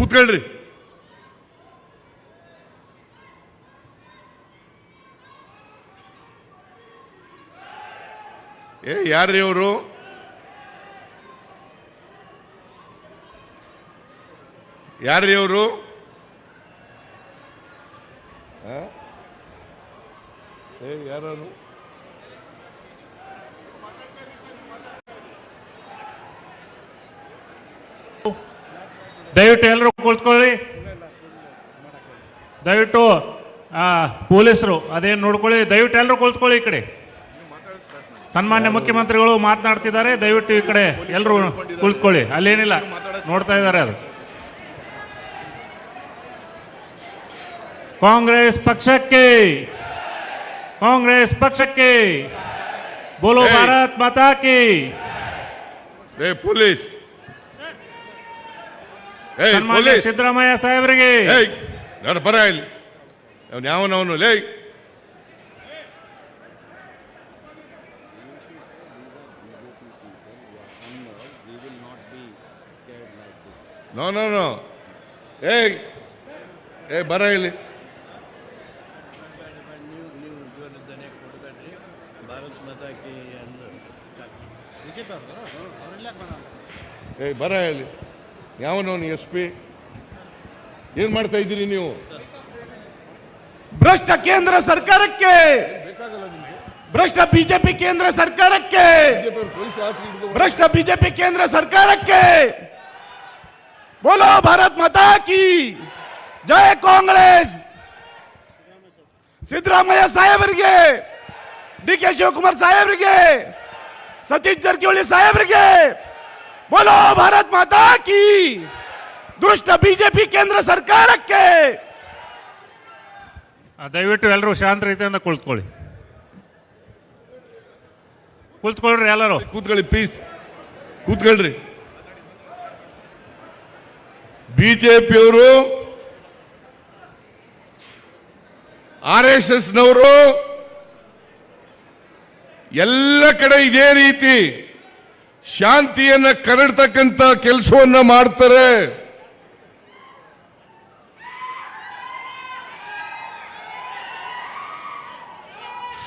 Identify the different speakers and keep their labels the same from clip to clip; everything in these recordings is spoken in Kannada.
Speaker 1: ಕೂತ್ಕೊಳ್ರಿ. ಏ ಯಾರ್ರಿ ಅವರು? ಯಾರ್ರಿ ಅವರು? ಏ ಯಾರು
Speaker 2: ದಯವಿಟ್ಟು ಎಲ್ಲರೂ ಕುಳಿತುಕೊಳ್ಳಿ. ದಯವಿಟ್ಟು ಆ, ಪೊಲೀಸರು ಅದೇನು ನೋಡ್ಕೊಳ್ಳಿ. ದಯವಿಟ್ಟು ಎಲ್ಲರೂ ಕುಳಿತುಕೊಳ್ಳಿ ಈ ಕಡೆ. ಸನ್ಮಾನ್ಯ ಮುಖ್ಯಮಂತ್ರಿಗಳು ಮಾತನಾಡ್ತಿದ್ದಾರೆ. ದಯವಿಟ್ಟು ಈ ಕಡೆ ಎಲ್ಲರೂ ಕುಳಿತುಕೊಳ್ಳಿ. ಅಲ್ಲೇನಿಲ್ಲ ನೋಡ್ತಾ ಇದ್ದಾರೆ ಅದು. ಕಾಂಗ್ರೆಸ್ ಪಕ್ಷಕ್ಕೆ ಕಾಂಗ್ರೆಸ್ ಪಕ್ಷಕ್ಕೆ ಬೋಲೋ. ಭಾರತ್ ಮಾತಾ ಕಿ
Speaker 1: ಏ ಪೊಲೀಸ್.
Speaker 2: ಸನ್ಮಾನ್ಯ ಸಿದ್ದರಾಮಯ್ಯ ಸಾಹೇಬರಿಗೆ.
Speaker 1: ನಾನು ಬರ ಇಲ್ಲಿ. ಅವನು ಯಾವನವನು ಲೇ. No no no. ಏಯ್ ಏ ಬರ ಇಲ್ಲಿ.
Speaker 3: ಏ
Speaker 1: ಏಯ್ ಬರ ಇಲ್ಲಿ. ಯಾವನವನು ಎಸ್ ಪಿ? ಏನ್ ಮಾಡ್ತಾ ಇದ್ದೀರಿ ನೀವು?
Speaker 4: ಭ್ರಷ್ಟ ಕೇಂದ್ರ ಸರ್ಕಾರಕ್ಕೆ! ಭ್ರಷ್ಟ ಬಿಜೆಪಿ ಕೇಂದ್ರ ಸರ್ಕಾರಕ್ಕೆ! ಭ್ರಷ್ಟ ಬಿಜೆಪಿ ಕೇಂದ್ರ ಸರ್ಕಾರಕ್ಕೆ! ಬೋಲೋ ಭಾರತ್ ಮಾತಾ ಕಿ! ಜಯ ಕಾಂಗ್ರೆಸ್! ಸಿದ್ದರಾಮಯ್ಯ ಸಾಹೇಬರಿಗೆ ಡಿ ಕೆ ಶಿವಕುಮಾರ್ ಸಾಹೇಬರಿಗೆ ಸತೀಶ್ ಜಾರಕಿಹೊಳಿ ಸಾಹೇಬರಿಗೆ ಬೋಲೋ ಭಾರತ್ ಮಾತಾ ಕಿ ದುಷ್ಟ ಬಿಜೆಪಿ ಕೇಂದ್ರ ಸರ್ಕಾರಕ್ಕೆ
Speaker 2: ಆ, ದಯವಿಟ್ಟು ಎಲ್ಲರೂ ಶಾಂತ ರೀತಿಯಿಂದ ಕುಳಿತುಕೊಳ್ಳಿ. ಕುಳಿತುಕೊಳ್ರಿ ಎಲ್ಲರೂ.
Speaker 1: ಕೂತ್ಕೊಳ್ಳಿ ಪ್ಲೀಸ್ ಕೂತ್ಕೊಳ್ರಿ. ಬಿಜೆಪಿಯವರು ಆರ್ ಎಸ್ ಎಸ್ ನವರು ಎಲ್ಲ ಕಡೆ ಇದೇ ರೀತಿ ಶಾಂತಿಯನ್ನ ಕರಡ್ತಕ್ಕಂತ ಕೆಲಸವನ್ನ ಮಾಡ್ತಾರೆ.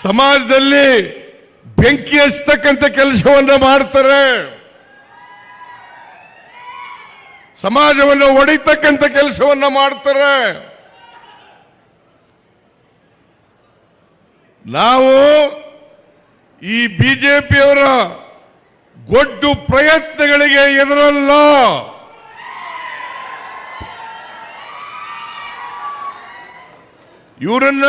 Speaker 1: ಸಮಾಜದಲ್ಲಿ ಬೆಂಕಿ ಹಚ್ಚತಕ್ಕಂಥ ಕೆಲಸವನ್ನ ಮಾಡ್ತಾರೆ. ಸಮಾಜವನ್ನು ಒಡಿತಕ್ಕಂಥ ಕೆಲಸವನ್ನ ಮಾಡ್ತಾರೆ. ನಾವು ಈ ಬಿಜೆಪಿಯವರ ಗೊಡ್ಡು ಪ್ರಯತ್ನಗಳಿಗೆ ಎದುರಲ್ಲ. ಇವರನ್ನ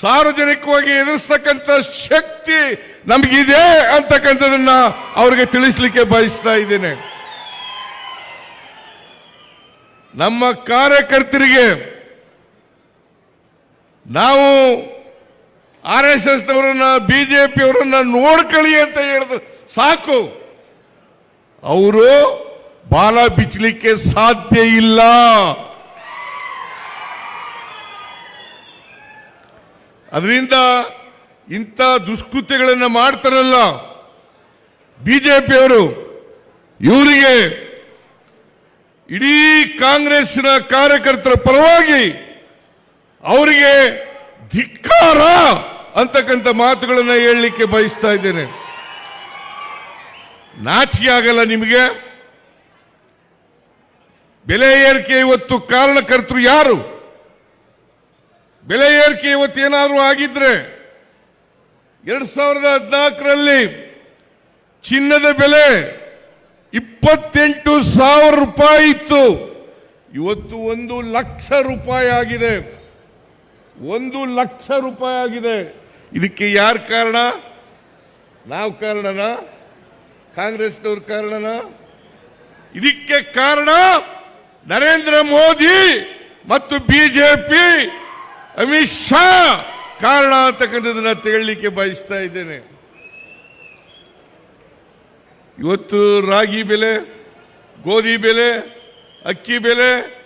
Speaker 1: ಸಾರ್ವಜನಿಕವಾಗಿ ಎದುರಿಸ್ತಕ್ಕಂಥ ಶಕ್ತಿ ನಮಗಿದೆ ಅಂತಕ್ಕಂಥದನ್ನ ಅವರಿಗೆ ತಿಳಿಸ್ಲಿಕ್ಕೆ ಬಯಸ್ತಾ ಇದ್ದೇನೆ. ನಮ್ಮ ಕಾರ್ಯಕರ್ತರಿಗೆ ನಾವು ಆರ್ ಎಸ್ ಎಸ್ ನವರನ್ನ ಬಿಜೆಪಿಯವರನ್ನ ನೋಡ್ಕೊಳ್ಳಿ ಅಂತ ಹೇಳಿದ್ರು. ಸಾಕು. ಅವರು ಬಾಲ ಬಿಚ್ಚಲಿಕ್ಕೆ ಸಾಧ್ಯ ಇಲ್ಲ. ಅದರಿಂದ ಇಂಥ ದುಷ್ಕೃತ್ಯಗಳನ್ನು ಮಾಡ್ತಾರಲ್ಲ ಬಿಜೆಪಿಯವರು, ಇವರಿಗೆ ಇಡೀ ಕಾಂಗ್ರೆಸ್ನ ಕಾರ್ಯಕರ್ತರ ಪರವಾಗಿ ಅವರಿಗೆ ಧಿಕ್ಕಾರ ಅಂತಕ್ಕಂಥ ಮಾತುಗಳನ್ನು ಹೇಳಲಿಕ್ಕೆ ಬಯಸ್ತಾ ಇದ್ದೇನೆ. ನಾಚಿಕೆ ಆಗಲ್ಲ ನಿಮಗೆ. ಬೆಲೆ ಏರಿಕೆ ಇವತ್ತು ಕಾರಣಕರ್ತರು ಯಾರು? ಬೆಲೆ ಏರಿಕೆ ಇವತ್ತು ಏನಾದರೂ ಆಗಿದ್ರೆ ಎರಡ್ ಸಾವಿರದ ಹದಿನಾಲ್ಕರಲ್ಲಿ ಚಿನ್ನದ ಬೆಲೆ ಇಪ್ಪತ್ತೆಂಟು ಸಾವಿರ ರೂಪಾಯಿ ಇತ್ತು. ಇವತ್ತು ಒಂದು ಲಕ್ಷ ರೂಪಾಯಿ ಆಗಿದೆ. ಒಂದು ಲಕ್ಷ ರೂಪಾಯಿ ಆಗಿದೆ. ಇದಕ್ಕೆ ಯಾರು ಕಾರಣ? ನಾವು ಕಾರಣನ? ಕಾಂಗ್ರೆಸ್ನವ್ರ ಕಾರಣನ? ಇದಕ್ಕೆ ಕಾರಣ ನರೇಂದ್ರ ಮೋದಿ ಮತ್ತು ಬಿಜೆಪಿ. ಅಮಿತ್ ಶಾ ಕಾರಣ ಅಂತಕ್ಕಂಥದ್ದನ್ನ ತೆಗೊಳ್ಳಿಕ್ಕೆ ಬಯಸ್ತಾ ಇದ್ದೇನೆ. ಇವತ್ತು ರಾಗಿ ಬೆಲೆ, ಗೋಧಿ ಬೆಲೆ, ಅಕ್ಕಿ ಬೆಲೆ